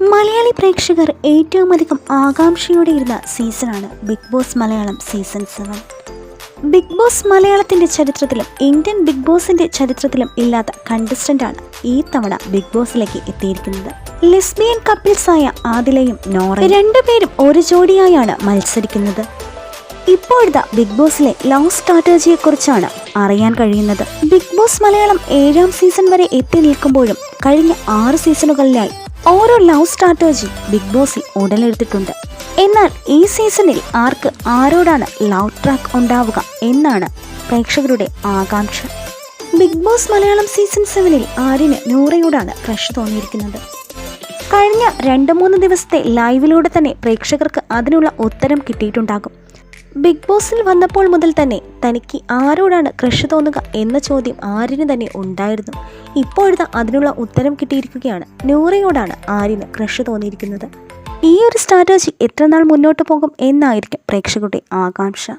മലയാളി പ്രേക്ഷകർ ഏറ്റവും അധികം ആകാംക്ഷയോടെ ഇരുന്ന സീസണാണ് big boss Malayalam season seven. Big boss മലയാളത്തിന്റെ ചരിത്രത്തിലും ഇന്ത്യൻ ബിഗ് ബോസിന്റെ ചരിത്രത്തിലും ഇല്ലാത്ത കണ്ടസ്റ്റന്റാണ് ഈ തവണ ബിഗ് ബോസിലേക്ക് എത്തിയിരിക്കുന്നത്. ലെസ്ബിയൻ കപ്പിൾസായ ആദിലയും നോറ രണ്ടുപേരും ഒരു ജോഡിയായാണ് മത്സരിക്കുന്നത്. ഇപ്പോഴത്തെ ബിഗ് ബോസിലെ ലവ് സ്ട്രാറ്റജിയെ കുറിച്ചാണ് അറിയാൻ കഴിയുന്നത്. ബിഗ് ബോസ് മലയാളം ഏഴാം സീസൺ വരെ എത്തി നിൽക്കുമ്പോഴും കഴിഞ്ഞ ആറ് സീസണുകളിലായി ഓരോ ലവ് സ്ട്രാറ്റജി ബിഗ് ബോസിൽ ഉടലെടുത്തിട്ടുണ്ട്. എന്നാൽ ഈ സീസണിൽ ആർക്ക് ആരോടാണ് ലവ് ട്രാക്ക് ഉണ്ടാവുക എന്നാണ് പ്രേക്ഷകരുടെ ആകാംക്ഷ. ബിഗ് ബോസ് മലയാളം സീസൺ സെവനിൽ ആര്യന് നൂറയോടാണ് ക്രഷ് തോന്നിയിരിക്കുന്നത്. കഴിഞ്ഞ രണ്ട് മൂന്ന് ദിവസത്തെ ലൈവിലൂടെ തന്നെ പ്രേക്ഷകർക്ക് അതിനുള്ള ഉത്തരം കിട്ടിയിട്ടുണ്ടാകും. ബിഗ് ബോസിൽ വന്നപ്പോൾ മുതൽ തന്നെ തനിക്ക് ആരോടാണ് ക്രഷ് തോന്നുക എന്ന ചോദ്യം ആര്യന് തന്നെ ഉണ്ടായിരുന്നു. ഇപ്പോഴത്തെ അതിനുള്ള ഉത്തരം കിട്ടിയിരിക്കുകയാണ്. നൂറയോടാണ് ആര്യന് ക്രഷ് തോന്നിയിരിക്കുന്നത്. ഈ ഒരു സ്ട്രാറ്റജി എത്ര നാൾ മുന്നോട്ട് പോകും എന്നായിരിക്കും പ്രേക്ഷകരുടെ ആകാംക്ഷ.